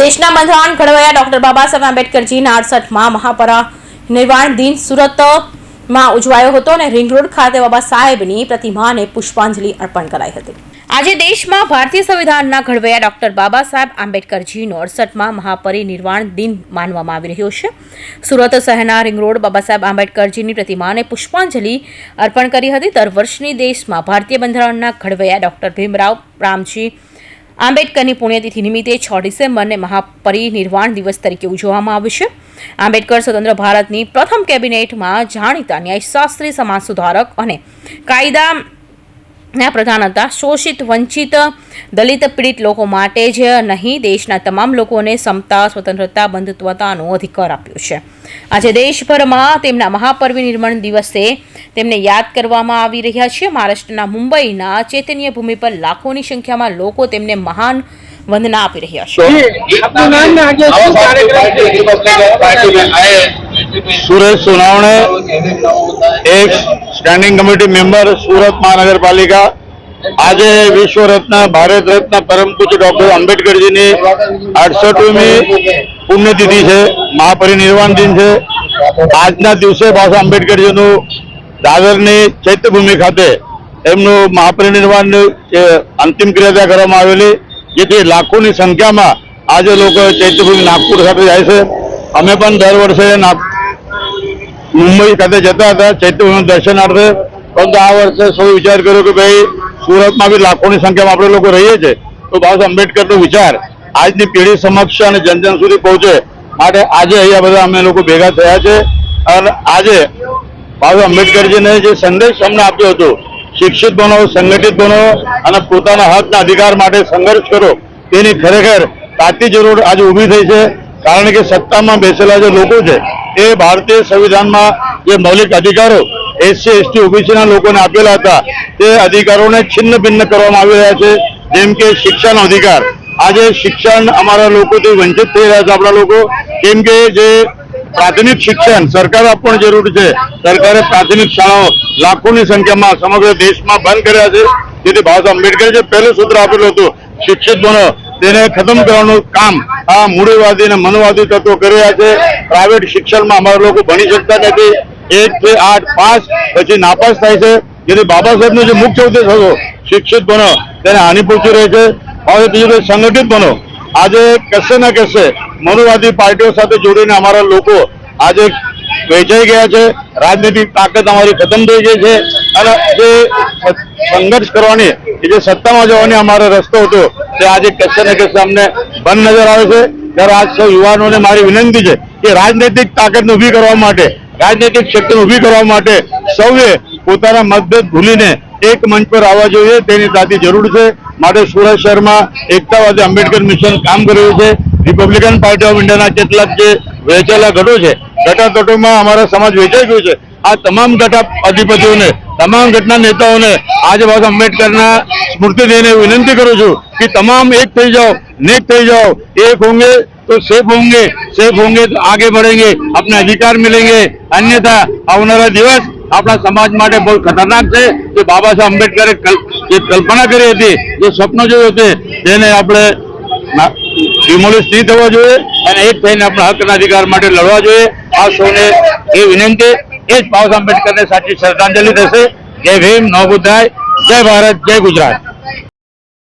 દેશના બંધારણ ઘડવૈયા ડોક્ટર બાબા સાહેબ આંબેડકરજીના અડસઠમાં મહાપરા નિર્વાણ દિન સુરતમાં ઉજવાયો હતો અને રિંગ રોડ ખાતે બાબા સાહેબની પ્રતિમાને પુષ્પાંજલિ અર્પણ કરાઈ હતી. આજે દેશમાં ભારતીય સંવિધાનના ઘડવૈયા ડોક્ટર બાબા સાહેબ આંબેડકરજીનો અડસઠમાં મહાપરિનિર્વાણ દિન માનવામાં આવી રહ્યો છે. સુરત શહેરના રિંગ રોડ બાબા સાહેબ આંબેડકરજીની પ્રતિમાને પુષ્પાંજલિ અર્પણ કરી હતી. દર વર્ષની દેશમાં ભારતીય બંધારણના ઘડવૈયા ડોક્ટર ભીમરાવ રામજી આંબેડકરની પુણ્યતિથિ નિમિત્તે છ ડિસેમ્બરને મહાપરિનિર્વાણ દિવસ તરીકે ઉજવવામાં આવશે આંબેડકર સ્વતંત્ર ભારતની પ્રથમ કેબિનેટમાં જાણીતા ન્યાયશાસ્ત્રી, સમાજ સુધારક અને કાયદા ના પ્રધાન હતા. શોષિત, વંચિત, દલિત પીડિત લોકો માટે જ નહીં, દેશના તમામ લોકોને સમતા, સ્વતંત્રતા, બંધુત્વતાનો અધિકાર આપ્યો છે. આજે દેશભરમાં તેમના મહાપરિનિર્વાણ દિવસે તેમને યાદ કરવામાં આવી રહ્યા છે. મહારાષ્ટ્રના મુંબઈના ચૈતન્ય ભૂમિ પર લાખોની સંખ્યામાં લોકો તેમને મહાન વંદના આપી રહ્યા છે. સુરેશ સોનાવણે એક સ્ટેન્ડિંગ કમિટી મેમ્બર સુરત મહાનગરપાલિકા. આજે વિશ્વ રત્ન ભારત રત્ન પરમ પૂજ્ય ડોક્ટર આંબેડકરજીની અડસઠમી પુણ્યતિથિ છે. મહાપરિનિર્વાણ દિન છે. આજના દિવસે પાછું આંબેડકરજીનું દાદરની ચૈત્યભૂમિ ખાતે એમનું મહાપરિનિર્વાણ અંતિમ ક્રિયા કરવામાં આવેલી, જેથી લાખોની સંખ્યામાં આજે લોકો ચૈત્યભૂમિ નાગપુર ખાતે જાય છે. અમે પણ દર વર્ષે મુંબઈ ખાતે જતા હતા ચૈત્યભૂમિ દર્શનાર્થે પરંતુ આ વર્ષે સૌ વિચાર કર્યો કે ભાઈ, સુરતમાં બી લાખોની સંખ્યામાં આપણે લોકો રહીએ છીએ. તો બાબા આંબેડકરનો વિચાર આજની પેઢી સમક્ષ અને જન જન સુધી પહોંચે માટે આજે અહીંયા બધા અમે લોકો ભેગા થયા છે. અને આજે બાબા આંબેડકરજીને જે સંદેશ અમને આપ્યો હતો, શિક્ષિત બનો, સંગઠિત બનો અને પોતાના હકના અધિકાર માટે સંઘર્ષ કરો, તેની ખરેખર તાતી જરૂર આજે ઊભી થઈ છે. કારણ કે સત્તામાં બેસેલા જે લોકો છે, એ ભારતીય સંવિધાનમાં જે મૌલિક અધિકારો એસસી, એસટી, ઓબીસીના લોકોને આપેલા હતા, તે અધિકારોને છિન્ન ભિન્ન કરવામાં આવી રહ્યા છે. જેમ કે શિક્ષાનો અધિકાર. આજે શિક્ષણ અમારા લોકોથી વંચિત થઈ રહ્યા છે આપણા લોકો. કેમ કે જે પ્રાથમિક શિક્ષણ સરકાર આપવાનું જરૂર છે. સરકારે પ્રાથમિક શાળાઓ લાખોની સંખ્યામાં સમગ્ર દેશમાં બંધ કર્યા છે. જેથી બાબા આંબેડકરે જે પહેલું સૂત્ર આપેલું હતું, શિક્ષિત બનો, તેને ખતમ કરવાનું કામ. આ મૂડીવાદી અને મનવાદી તત્વો કરી રહ્યા છે. પ્રાઇવેટ શિક્ષણમાં અમારા લોકો ભણી શકતા નથી. એક થી આઠ પાસ, પછી નાપાસ થાય છે. જેથી બાબા સાહેબનો જે મુખ્ય ઉદ્દેશ હતો, શિક્ષિત બનો, તેને હાનિ પહોંચી રહી છે. હવે બીજું સંગઠિત બનો. આજે કશે ને કશે મનુવાદી પાર્ટીઓ સાથે જોડીને અમારા લોકો આજે વેચાઈ ગયા છે. રાજનૈતિક તાકાત અમારી ખતમ થઈ ગઈ છે. અને જે સંઘર્ષ કરવાની જે સત્તામાં જવાની અમારો રસ્તો હતો, તે આજે કશે ને કશે અમને બંધ નજર આવે છે. ત્યારે આજ સૌ યુવાનોને મારી વિનંતી છે કે રાજનૈતિક તાકાતને ઊભી કરવા માટે, રાજનૈતિક શક્તિને ઊભી કરવા માટે સૌએ પોતાના મતભેદ ભૂલીને એક મંચ પર આવવા જોઈએ. તેની તાતી જરૂર છે. માટે સુરત શહેરમાં એકતાવાદી આંબેડકર મિશન કામ કર્યું છે. રિપબ્લિકન પાર્ટી ઓફ ઇન્ડિયાના કેટલાક જે વહેંચેલા ગટો છે. ગટાતોટોમાં અમારા સમાજ વેચાઈ ગયું છે. આ તમામ ગટા અધિપતિઓને તમામ ઘટના નેતાઓને આજે બાબા આંબેડકરના સ્મૃતિ દઈને વિનંતી કરું છું કે તમામ એક થઈ જાઓ નેક થઈ જાઓ એક होंगे तो सेफ होंगे सेफ होंगे तो आगे बढ़ेंगे अपने अधिकार मिलेंगे अन्यथा આવનારા દિવસ આપણા સમાજ માટે બહુ ખતરનાક છે કે બાબા સાહેબ આંબેડકરે કલ- જે કલ્પના કરી હતી જે સ્વપ્ન જોયું હતું તેને આપણે ડિમોલિશ નહીં થવા જોઈએ અને એક થઈને આપણા હકના અધિકાર માટે લડવા જોઈએ આ સૌને એ વિનંતી એ જ બાબા આંબેડકરને સાચી શ્રદ્ધાંજલિ થશે જય ભીમ, નવ બુદ્ધાય, જય ભારત, જય ગુજરાત.